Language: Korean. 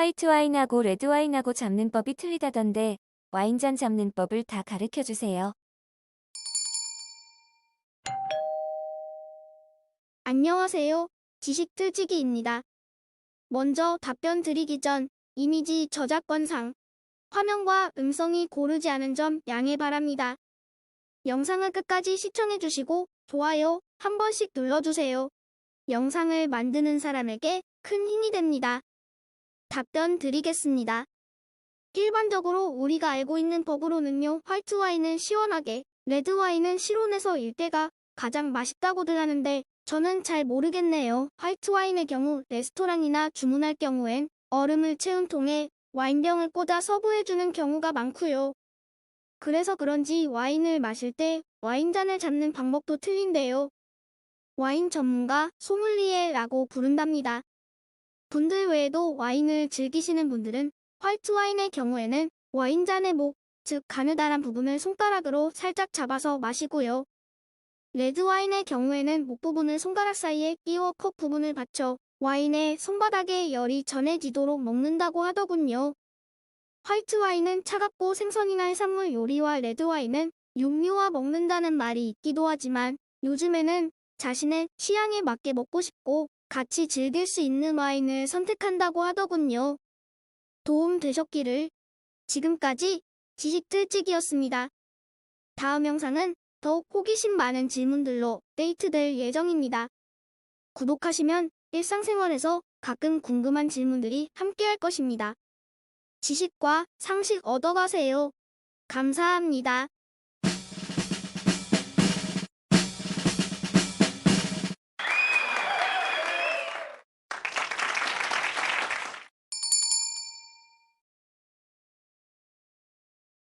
화이트 와인하고 레드 와인하고 잡는 법이 틀리다던데 와인잔 잡는 법을 다 가르쳐 주세요. 안녕하세요. 지식 틀치기입니다. 먼저 답변 드리기 전 이미지 저작권상 화면과 음성이 고르지 않은 점 양해 바랍니다. 영상을 끝까지 시청해 주시고 좋아요 한 번씩 눌러주세요. 영상을 만드는 사람에게 큰 힘이 됩니다. 답변 드리겠습니다. 일반적으로 우리가 알고 있는 법으로는요, 화이트 와인은 시원하게, 레드 와인은 실온에서 일 때가 가장 맛있다고들 하는데, 저는 잘 모르겠네요. 화이트 와인의 경우 레스토랑이나 주문할 경우엔 얼음을 채운 통에 와인병을 꽂아 서브해주는 경우가 많고요. 그래서 그런지 와인을 마실 때 와인잔을 잡는 방법도 틀린데요. 와인 전문가 소믈리에라고 부른답니다. 분들 외에도 와인을 즐기시는 분들은 화이트 와인의 경우에는 와인잔의 목, 즉 가느다란 부분을 손가락으로 살짝 잡아서 마시고요. 레드 와인의 경우에는 목 부분을 손가락 사이에 끼워 컵 부분을 받쳐 와인의 손바닥에 열이 전해지도록 먹는다고 하더군요. 화이트 와인은 차갑고 생선이나 해산물 요리와 레드 와인은 육류와 먹는다는 말이 있기도 하지만 요즘에는 자신의 취향에 맞게 먹고 싶고 같이 즐길 수 있는 와인을 선택한다고 하더군요. 도움 되셨기를. 지금까지 지식 틀치기였습니다. 다음 영상은 더욱 호기심 많은 질문들로 데이트될 예정입니다. 구독하시면 일상생활에서 가끔 궁금한 질문들이 함께할 것입니다. 지식과 상식 얻어가세요. 감사합니다.